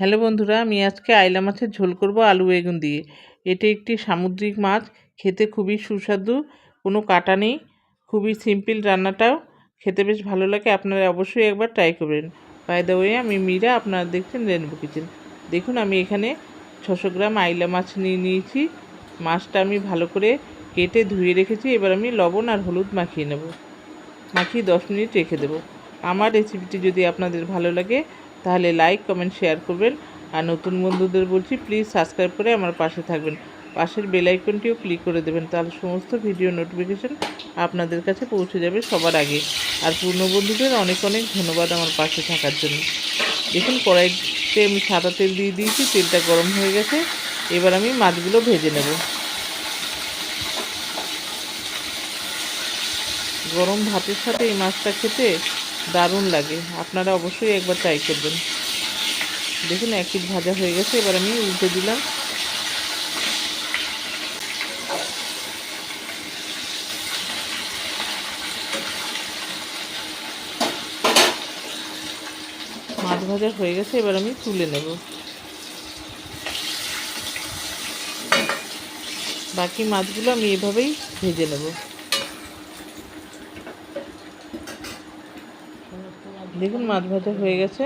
Hello বন্ধুরা, আমি আজকে আইলা মাছের ঝোল করব আলু বেগুন দিয়ে। এটি একটি সামুদ্রিক মাছ, খেতে খুবই সুস্বাদু, কোনো কাটা নেই, খুবই সিম্পল রান্নাটাও, খেতে বেশ ভালো লাগে, আপনারা অবশ্যই একবার ট্রাই করবেন। বাই দ্য ওয়ে আমি মীরা, আপনারা দেখছেন রেনবো কিচেন দেখুন, আমি এখানে ছশো গ্রাম আইলা মাছ নিয়ে নিয়েছি। মাছটা আমি ভালো করে কেটে ধুয়ে রেখেছি, এবার আমি লবণ আর হলুদ মাখিয়ে নেব। মাখিয়ে দশ মিনিট রেখে দেবো। আমার রেসিপিটি যদি আপনাদের ভালো লাগে তাহলে লাইক কমেন্ট শেয়ার করবেন। আর নতুন বন্ধুদের বলছি প্লিজ সাবস্ক্রাইব করে আমার পাশে থাকবেন। পাশের বেল আইকনটিও ক্লিক করে দেবেন, তাহলে সমস্ত ভিডিও নোটিফিকেশান আপনাদের কাছে পৌঁছে যাবে সবার আগে। আর পূর্ণ বন্ধুদের অনেক অনেক ধন্যবাদ আমার পাশে থাকার জন্য। দেখুন, কড়াইতে আমি সাদা তেল দিয়ে দিয়েছি, তেলটা গরম হয়ে গেছে। এবার আমি মাছগুলো ভেজে নেব। গরম ভাতের সাথে এই মাছটা খেতে দারুণ লাগে। আপনারা অবশ্যই একবার ট্রাই করবেন। দেখুন, এক পিস ভাজা হয়ে গেছে। এবার আমি উল্টে দিলাম। মাছ ভাজা হয়ে গেছে। এবার আমি তুলে নেব। বাকি মাছগুলো আমি এভাবেই ভেজে নেব। দেখুন, মাছ ভাজা হয়ে গেছে।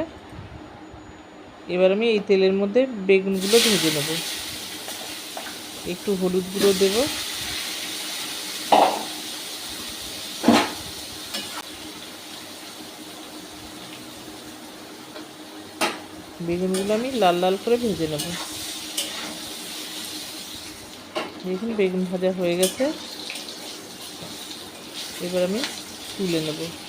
এবার আমি এই তেলের মধ্যে বেগুনগুলো ভেজে নেব। একটু হলুদ গুঁড়ো দেব। বেগুনগুলো আমি লাল লাল করে ভেজে নেব। দেখুন, বেগুন ভাজা হয়ে গেছে। এবার আমি তুলে নেব।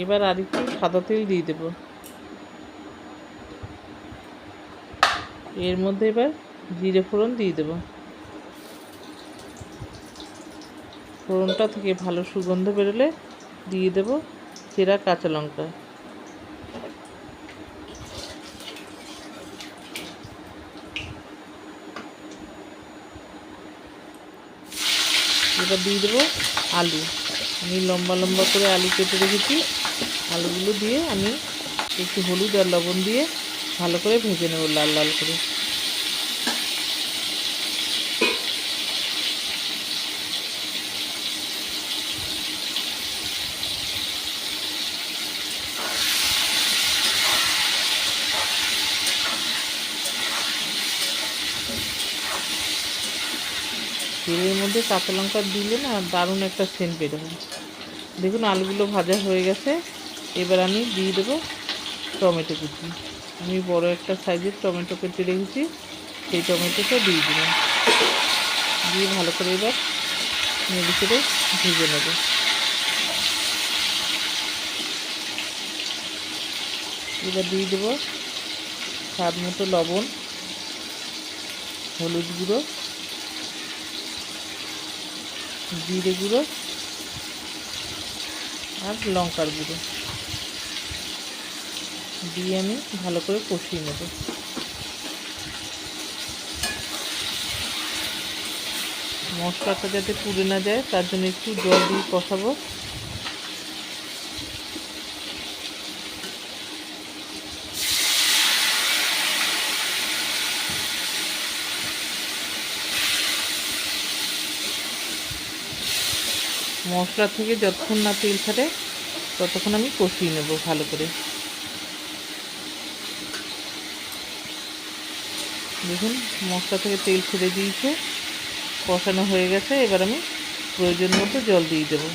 এবার আর একটু সাদা তেল দিয়ে দেব। এর মধ্যে এবার জিরে ফোড়ন দিয়ে দেব। ফোড়নটা থেকে ভালো সুগন্ধ বেরোলে দিয়ে দেব চেরা কাঁচা লঙ্কা। এবার দিয়ে দেবো আলু। আমি লম্বা লম্বা করে আলু কেটে রেখেছি। আলুগুলো দিয়ে আমি একটু হলুদ আর লবণ দিয়ে ভালো করে ভেজে নেব লাল লাল করে। তেলের মধ্যে কাঁচা লঙ্কা দিলে না দারুণ একটা সেন্ট বেরোবে। দেখুন, আলুগুলো ভাজা হয়ে গেছে। এবার আমি দিয়ে দেবো টমেটো কুচি। আমি বড় একটা সাইজের টমেটো কেটে রেখেছি। সেই টমেটোটা দিয়ে দিলাম। দিয়ে ভালো করে এবার নেড়ে চেড়ে ভেজে নেব। এবার দিয়ে দেবো স্বাদ মতো লবণ, হলুদ গুঁড়ো, জিরে গুঁড়ো আর লঙ্কার গুঁড়ো। দিয়ে আমি ভালো করে কষিয়ে নেব। মশলাটা যাতে পুড়ে না যায়, তার জন্য একটু জল দিয়ে কষাবো। মশলা থেকে যতক্ষণ না তেল ছাড়ে, ততক্ষণ আমি কষিয়ে নেব ভালো করে। দেখুন, মশলা থেকে তেল ছেড়ে দিয়েছে, কষানো হয়ে গেছে। এবার আমি প্রয়োজন মতো জল দিয়ে দেবো।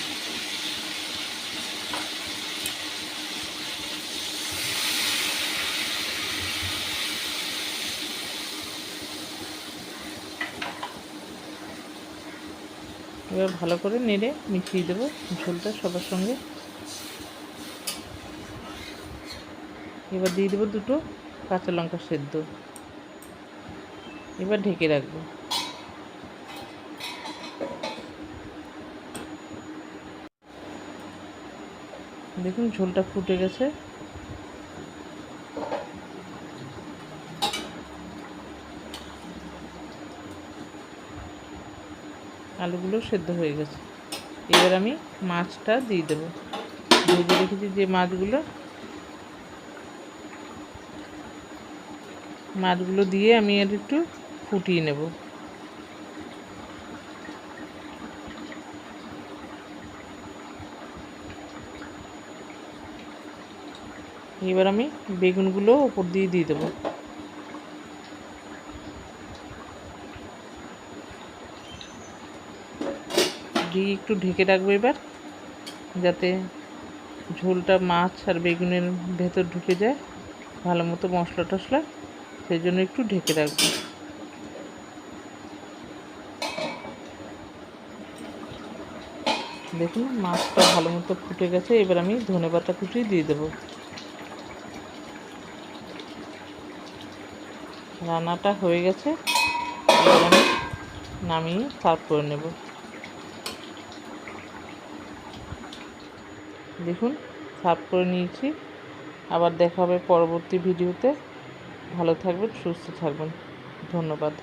এবার ভালো করে নেড়ে মিশিয়ে দেবো ঝোলটা সবার সঙ্গে। এবার দিয়ে দেবো দুটো কাঁচা লঙ্কা সেদ্ধ। এবার ঢেকে রাখব। দেখুন ঝোলটা ফুটে গেছে। আলুগুলো সেদ্ধ হয়ে গেছে। এবার আমি মাছটা দিয়ে দেবো। ভেজে রেখেছি যে মাছগুলো। মাছগুলো দিয়ে আমি আর একটু ফুটিয়ে নেব। এবার আমি বেগুনগুলো ওপর দিয়ে দিয়ে দেবো। দিয়ে একটু ঢেকে রাখব এবার, যাতে ঝোলটা মাছ আর বেগুনের ভেতর ঢুকে যায়, ভালো মতো মশলা টশলা, সেই জন্য একটু ঢেকে রাখব। দেখুন, মাছটা ভালো মতো ফুটে গেছে, এবার আমি ধনে পাতা কুচি দিয়ে দেবো। রান্নাটা হয়ে গেছে, এবার আমি নামিয়ে সার্ভ করে নেব। দেখুন সার্ভ করে নিয়েছি। আবার দেখা হবে পরবর্তী ভিডিওতে। ভালো থাকবেন সুস্থ থাকবেন। ধন্যবাদ।